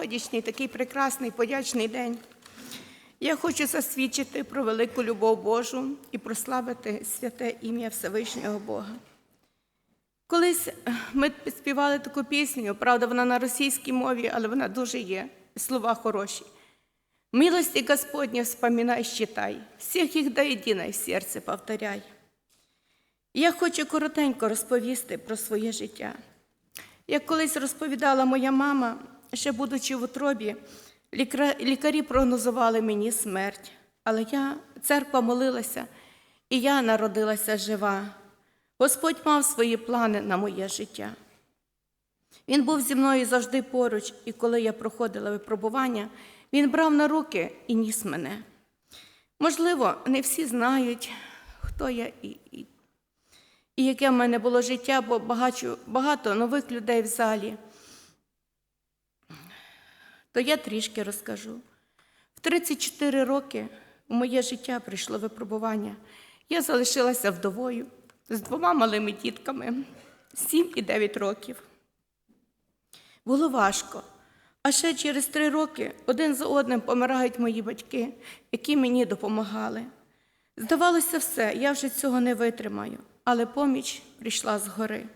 сьогоднішній такий прекрасний подячний день. Я хочу засвідчити про велику любов Божу і прославити святе ім'я Всевишнього Бога. Колись е, ми співали таку пісню, правда, вона на російській мові, але вона дуже є, слова хороші. Милости Господня вспоминай, считай, всіх їх до єдиної в серце повторяй. Я хочу коротенько розповісти про своє життя. Як колись розповідала моя мама, ще будучи в утробі, лікарі прогнозували мені смерть. Але я, церква молилася, і я народилася жива. Господь мав свої плани на моє життя. Він був зі мною завжди поруч, і коли я проходила випробування, він брав на руки і ніс мене. Можливо, не всі знають, хто я і, і, і яке в мене було життя, бо багато, багато нових людей в залі. То я трішки розкажу. В 34 роки у моє життя прийшло випробування. Я залишилася вдовою з двома малими дітками 7 і 9 років. Було важко. А ще через три роки один за одним помирають мої батьки, які мені допомагали. Здавалося, все, я вже цього не витримаю, але поміч прийшла згори.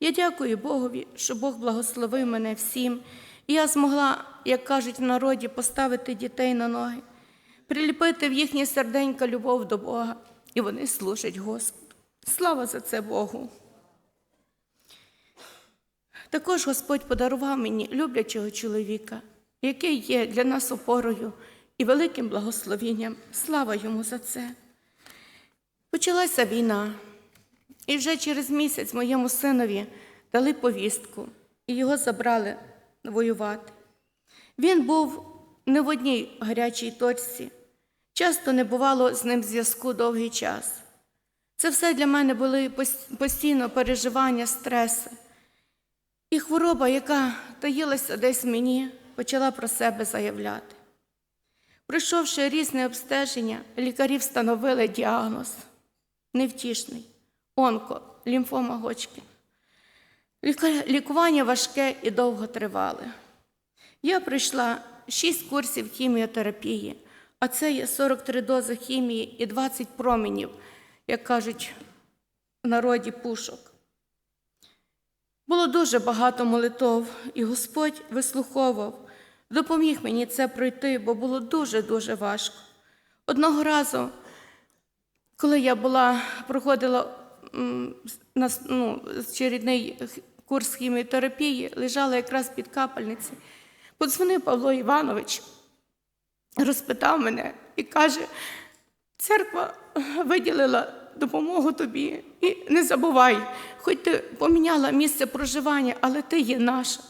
Я дякую Богові, що Бог благословив мене всім, і я змогла, як кажуть в народі, поставити дітей на ноги, приліпити в їхнє серденька любов до Бога, і вони служать Господу. Слава за це Богу! Також Господь подарував мені люблячого чоловіка, який є для нас опорою і великим благословенням. Слава йому за це. Почалася війна, і вже через місяць моєму синові дали повістку, і його забрали воювати. Він був не в одній гарячій точці, часто не бувало з ним зв'язку довгий час. Це все для мене були постійно переживання, стреси. І хвороба, яка таїлася десь мені, почала про себе заявляти. Пройшовши різне обстеження, лікарі встановили діагноз невтішний онко, лімфома Гочки. Лікування важке і довго тривале. Я пройшла 6 курсів хіміотерапії, а це є 43 дози хімії і 20 променів, як кажуть в народі пушок. Було дуже багато молитов, і Господь вислуховував, допоміг мені це пройти, бо було дуже-дуже важко. Одного разу, коли я була, проходила ну, очередний х- курс хіміотерапії, лежала якраз під капельниці, подзвонив Павло Іванович, розпитав мене і каже, церква виділила допомогу тобі. І не забувай, хоч ти поміняла місце проживання, але ти є наша.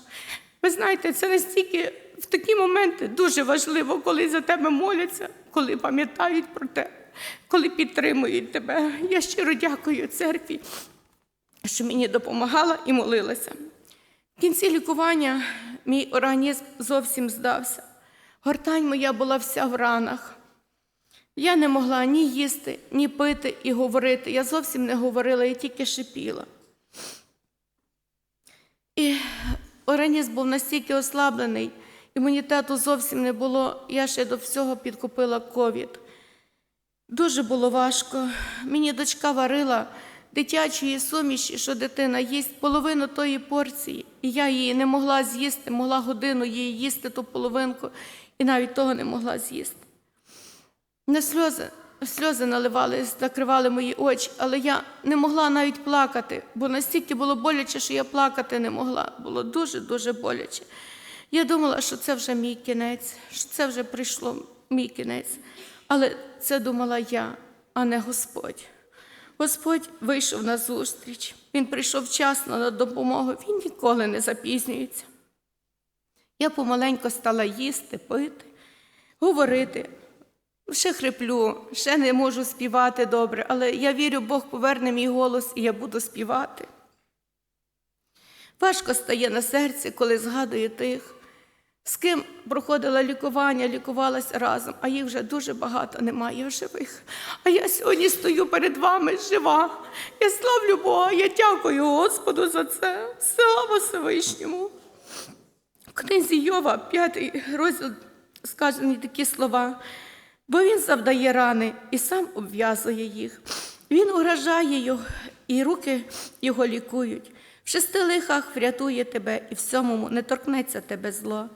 Ви знаєте, це настільки в такі моменти дуже важливо, коли за тебе моляться, коли пам'ятають про те, коли підтримують тебе. Я щиро дякую церкві, що мені допомагала і молилася. В кінці лікування мій організм зовсім здався. Гортань моя була вся в ранах. Я не могла ні їсти, ні пити і говорити. Я зовсім не говорила, я тільки шипіла. І організм був настільки ослаблений, імунітету зовсім не було. Я ще до всього підкупила ковід. Дуже було важко. Мені дочка варила дитячої суміші, що дитина їсть половину тої порції, і я її не могла з'їсти, могла годину її їсти ту половинку, і навіть того не могла з'їсти. На сльози, сльози наливались, закривали мої очі, але я не могла навіть плакати, бо настільки було боляче, що я плакати не могла. Було дуже-дуже боляче. Я думала, що це вже мій кінець, що це вже прийшло мій кінець. Але це думала я, а не Господь. Господь вийшов на зустріч. Він прийшов вчасно на допомогу, він ніколи не запізнюється. Я помаленько стала їсти, пити, говорити. Ще хриплю, ще не можу співати добре, але я вірю, Бог поверне мій голос і я буду співати. Важко стає на серці, коли згадую тих, з ким проходила лікування, лікувалась разом, а їх вже дуже багато немає живих. А я сьогодні стою перед вами жива. Я славлю Бога, я дякую Господу за це. Слава Всевишньому. В книзі Йова, п'ятий розділ, сказані такі слова. Бо він завдає рани і сам обв'язує їх. Він угрожає його, і руки його лікують. В шести лихах врятує тебе, і в сьомому не торкнеться тебе зло.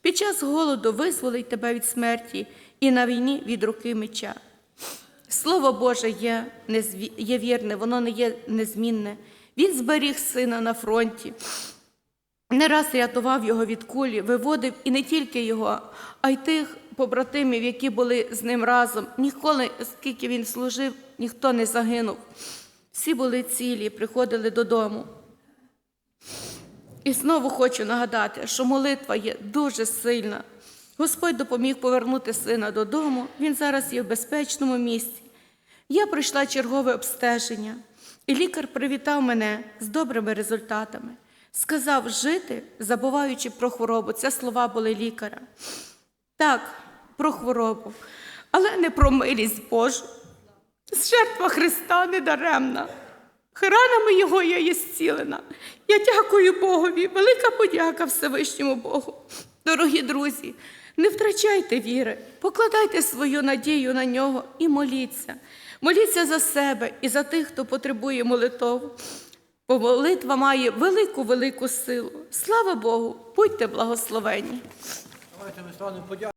Під час голоду визволить тебе від смерті і на війні від руки меча. Слово Боже є, є вірне, воно не є незмінне. Він зберіг сина на фронті, не раз рятував його від кулі, виводив і не тільки його, а й тих побратимів, які були з ним разом. Ніколи, скільки він служив, ніхто не загинув. Всі були цілі, приходили додому. І знову хочу нагадати, що молитва є дуже сильна. Господь допоміг повернути сина додому, він зараз є в безпечному місці. Я пройшла чергове обстеження, і лікар привітав мене з добрими результатами. Сказав жити, забуваючи про хворобу. Це слова були лікаря. Так, про хворобу, але не про милість Божу. Жертва Христа не даремна. Ранами Його я є зцілена. Я дякую Богові, велика подяка Всевишньому Богу. Дорогі друзі, не втрачайте віри, покладайте свою надію на нього і моліться. Моліться за себе і за тих, хто потребує молитов. Бо молитва має велику велику силу. Слава Богу, будьте благословені. Давайте ми станемо подякувати.